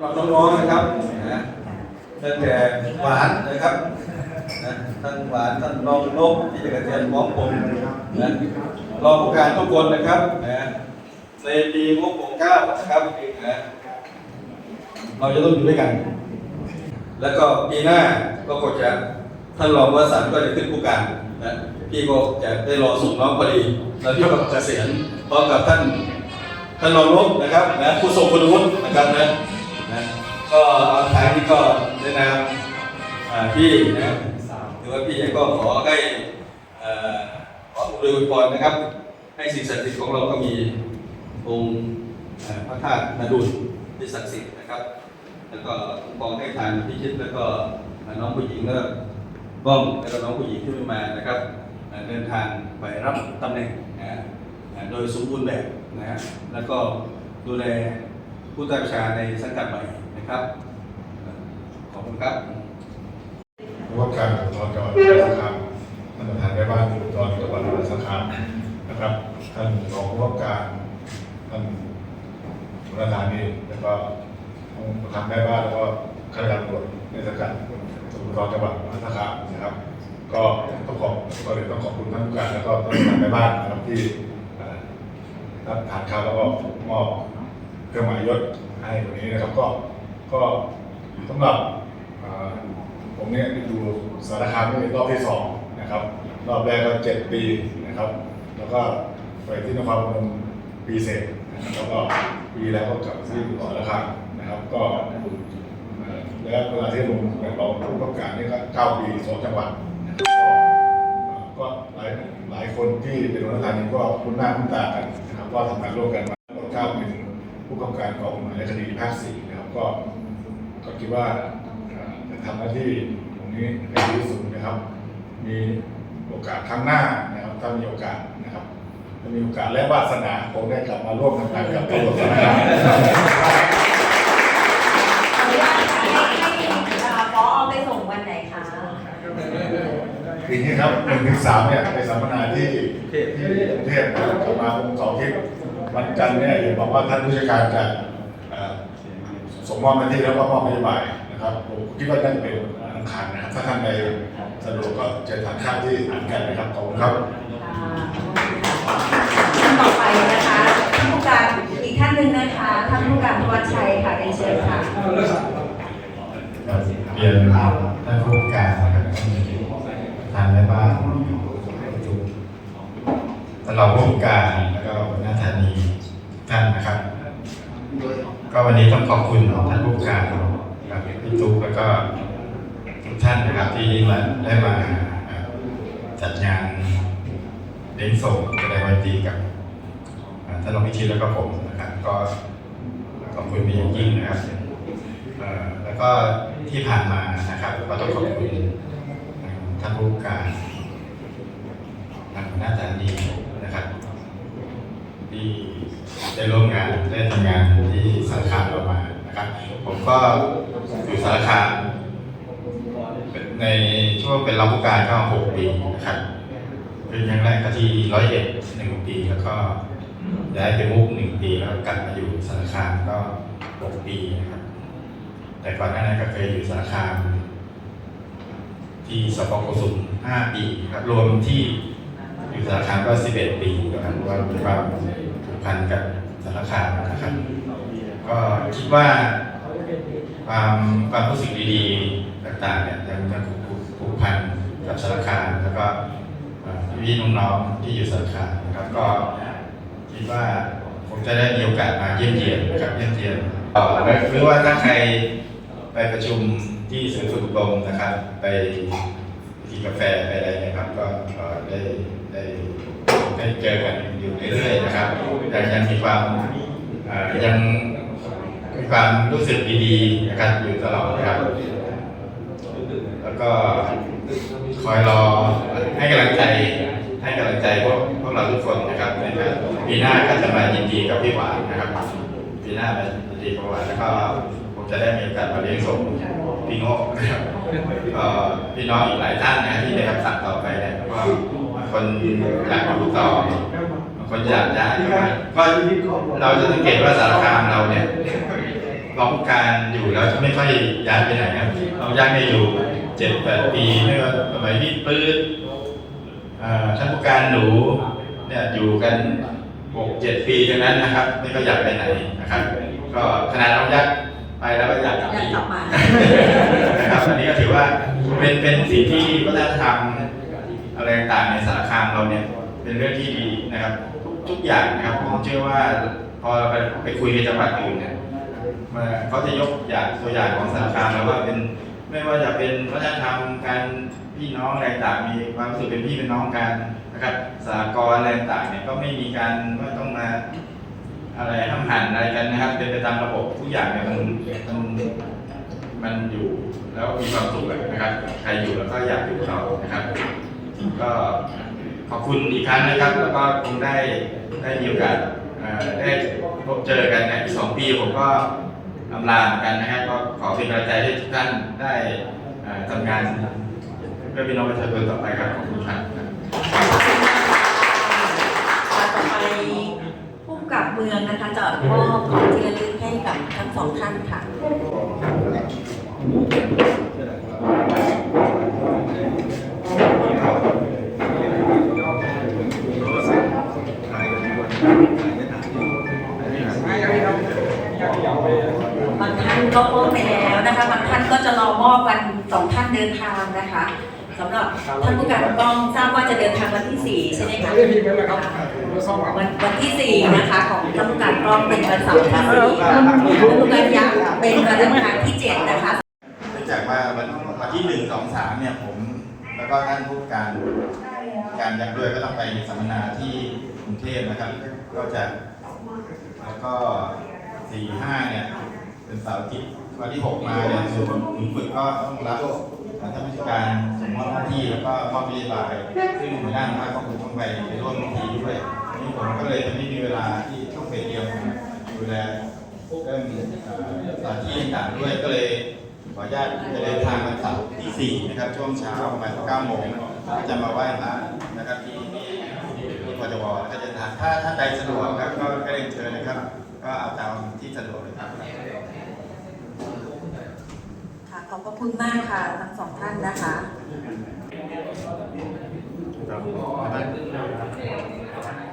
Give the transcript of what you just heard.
สำหรับน้องๆนะครับนะตั้งแต่หวานนะครับนะท่านหวานท่านรองนกที่จะกระเทียนพร้อมผมนะรองผู้การทุกคนนะครับนะในปีงบของเก้านะครับนะเราจะต้องอยู่ด้วยกัน แล้วก็ปีหน้าก็คงจะท่านรองวสันต์ก็จะขึ้นผู้การนะพี่ก็จะได้รอส่งน้องพอดีแล้วพี่ก็เกษียณพร้อมกับท่านท่านรองนกนะครับนะผู้ทรงคุณวุฒินะครับนะ นะก็เอาทางนี้ก็ในะนามอ่าพี่นะครับถือว่าพี่ก็ขอให้เอ่อขออวยพรนะครับ ให้สิ่งศักดิ์สิทธิ์ของเราก็มีองค์พระธาตุนาดุลที่ศักดิ์สิทธิ์นะครับ แล้วก็กองให้ทานพิชิตแล้วก็น้องผู้หญิงก็บ้องแล้วก็น้องผู้หญิงที่ไม่มานะครับเดินทางไปรับตำแหน่งนะโดยสมบูรณ์แบบนะฮะแล้วก็ดูแล ผู้ใต้บัญชาในสังกัดใหม่นะครับ ขอบคุณครับผู้ว่าการตอนจังหวัดมหาสารคามท่านประธานได้บ้านตอนจังหวัดมหาสารคามนะครับ ท่านรองผู้ว่าการ ท่านประธานนี่แล้วก็ท่านประธานได้บ้านแล้วก็ข้าราชการตำรวจในสังกัดตำรวจจังหวัดมหาสารคามนะครับ ก็ต้องขอบก็เลยต้องขอบคุณท่านผู้การแล้วก็ท่านประธานได้บ้านนะครับที่รับทานข้าวแล้วก็มอบ เครื่องหมายยศให้วันนี้นะครับ ก็ก็สำหรับผมเนี่ยอยู่สารคามนี่เป็นรอบที่สองนะครับ รอบแรกก็เจ็ดปีนะครับ แล้วก็ไปที่นครพนมปีเศษนะครับแล้วก็ปีแล้วก็กลับที่สารคามนะครับ ก็แล้วเวลาที่ลงแบบเราผู้ประกาศนี่ก็เก้าปีสองจังหวัดก็หลายหลายคนที่เป็นรัฐานนี้ก็คุ้นหน้าคุ้นตากันนะครับก็ทำงานร่วมกันมาเก้าเป็น ผู้กำกับการกองกำกับในคดีภาคสี่นะครับก็ก็คิดว่าเอ่อจะทำหน้าที่ตรงนี้ให้ดีที่สุดนะครับ มีโอกาสครั้งหน้านะครับถ้ามีโอกาสนะครับถ้ามีโอกาสและวาสนาคงได้กลับมาร่วมทำงานกับตำรวจสารคามอนุญาตค่ะให้ให้เอ่อพอเอาไปส่งวันไหนคะปีนี้ครับหนึ่งถึงสามเนี่ยไปสัมมนาที่ที่กรุงเทพนะครับกลับมาองค์สองที่ วันจันทร์เนี่ยเห็นบอกว่าท่านผู้จัดการจะเอ่อส่งมอบหน้าที่แล้วก็มอบนโยบายนะครับผมคิดว่าน่าจะเป็นวันอังคารนะครับถ้าท่านใดสะดวกก็เจอทานข้าวที่อ่านกันนะครับขอบคุณครับท่านต่อไปนะคะท่านผู้การอีกท่านหนึ่งนะคะท่านผู้การธวัชชัยค่ะเรียนเชิญค่ะเรียนท่านผู้การนะครับทางแม่บ้านทุกท่านรองผู้การแล้วก็หัวหน้าฐานี ท่านนะครับ ก็วันนี้ต้องขอบคุณท่านผู้การกับพี่ตุ๊กแล้วก็ทุกท่านนะครับที่มาได้มาจัดงานเลี้ยงส่งแสดงความยินดีกับท่านรองพิชิตแล้วก็ผมนะครับ ก็ขอบคุณเป็นอย่างยิ่งนะครับแล้วก็ที่ผ่านมานะครับก็ต้องขอบคุณท่านผู้การทางหน้าตาดีนะครับ ที่ ได้ร่วมงานได้ทำงานที่สารคามเรามานะครับ ผมก็อยู่สารคามในช่วงเป็นรับผู้การก็หกปีนะครับเป็นครั้งแรกก็ที่ร้อยเอ็ดหนึ่งปีแล้วก็ย้ายไปมุกหนึ่งปีแล้วกลับมาอยู่สารคามก็หกปีนะครับ แต่ก่อนหน้านั้นก็เคยอยู่สารคาม ที่สปกสุมห้าปีครับรวมที่อยู่สารคามก็สิบเอ็ดปีนะครับว่ามีความผูกพันกับ สารคามนะครับ ก็คิดว่าความความรู้สึกดีๆต่างๆเนี่ยยังยังผูกผูกพันกับสารคามแล้วก็พี่น้องๆที่อยู่สารคามนะครับก็คิดว่าผมจะได้มีโอกาสมาเยี่ยมเยียนนะครับเยี่ยมเยียนเอ่อหรือว่าถ้าใครไปประชุมที่ศูนย์ฝึกอบรมนะครับ ไปกินกาแฟไปอะไรนะครับ ก็ได้ได้ ได้เจอกันอยู่เรื่อยๆนะครับยังยังมีความยังมีความรู้สึกดีๆนะครับอยู่ตลอดนะครับ แล้วก็คอยรอให้กำลังใจให้กำลังใจพวกพวกเราทุกคนนะครับในการปีหน้าก็จะมายินดีกับพี่หวานนะครับปีหน้ามายินดีกับหวานแล้วก็ผมจะได้มีโอกาสมาเลี้ยงส่งพี่โง่พี่น้องอีกหลายท่านนะที่ได้รับสั่งต่อไปเนี่ยก็บา คนอยากอยู่ต่อบางคนอยากย้ายก็เราจะสังเกตว่าสารคามเราเนี่ยครองการอยู่แล้วจะไม่ค่อยย้ายไปไหนครับเราย้ายไปอยู่เจ็ดแปดปีไม่ว่าสมัยพี่ปื้ดท่านผู้การหนูเนี่ยอยู่กันหกเจ็ดปีทั้งนั้นนะครับ ไม่ก็อยากไปไหนนะครับ ก็ขนาดเรายักไปแล้วก็อยากกลับอีกกลับมานะครับอันนี้ก็ถือว่าเป็นเป็นสิ่งที่วัฒนธรรม อะไรต่างในสารคามเราเนี่ยเป็นเรื่องที่ดีนะครับ ทุกทุกอย่างนะครับผมเชื่อว่าพอเราไปไปคุยกับจังหวัดอื่นเนี่ยมาเขาจะยกอย่างตัวอย่างของสารคามแล้วว่าเป็นไม่ว่าจะเป็นวัฒนธรรมการพี่น้องอะไรต่างมีความรู้สึกเป็นพี่เป็นน้องกันนะครับสากลอะไรต่างเนี่ยก็ไม่มีการว่าต้องมาอะไรห้ามหันอะไรกันนะครับ เป็นไปตามระบบทุกอย่างเนี่ยมันมันมันอยู่แล้วมีความสุขนะครับ ใครอยู่แล้วก็อยากอยู่ต่อนะครับ ก็ขอบคุณอีกครั้งนะครับ แล้วก็คงได้ได้มีโอกาสได้พบเจอกันในอีกสองปีผมก็อำลาเหมือนกันนะครับก็ขอเป็นกำลังใจให้ทุกท่านได้ทำงานเพื่อพี่น้องประชาชนต่อไปครับขอบคุณครับต่อไปผู้กำกับเมืองนะคะจะมอบของที่ระลึกให้กับทั้งสองท่านค่ะ บางท่านก็มอบไปแล้วนะคะ บางท่านก็จะรอมอบวันสองท่านเดินทางนะคะสำหรับท่านผู้การกองทราบว่าจะเดินทางวันที่สี่ใช่ไหมคะวันวันที่สี่นะคะของท่านผู้การกองเป็นวันเสาร์ที่สี่ท่านผู้การยักษ์เป็นวันอังคารที่เจ็ดนะคะเนื่องจากว่าวันวันที่หนึ่งสองสามเนี่ยผม แล้วก็ท่านผู้การการยักษ์ด้วยก็ต้องไปสัมมนาที่กรุงเทพนะครับ ก็จะแล้วก็ สี่ห้าเนี่ย เป็นเสาร์อาทิตย์วันที่หกมาเนี่ยศูนย์ศูนย์ฝึกก็ต้องรับท่านผู้การสมมอบหน้าที่แล้วก็มอบนโยบายซึ่งหัวหน้าภาคก็คงต้องไปร่วมพิธีด้วยนนี้ผมก็เลยจะไม่มีเวลาที่ต้องไปเตรียมดูแลเรื่องเอ่อสถานที่ต่างๆด้วยก็เลยขออนุญาตจะเดินทางวันเสาร์ที่4นะครับช่วงเช้าประมาณ9โมงจะมาไหว้พระนะครับที่ที่ที่พจวแล้วก็จะทานถ้าถ้าใดสะดวกครับก็ ที่สะดวกเลยครับค่ะขอบพระคุณมากค่ะทั้งสองท่านนะคะครับ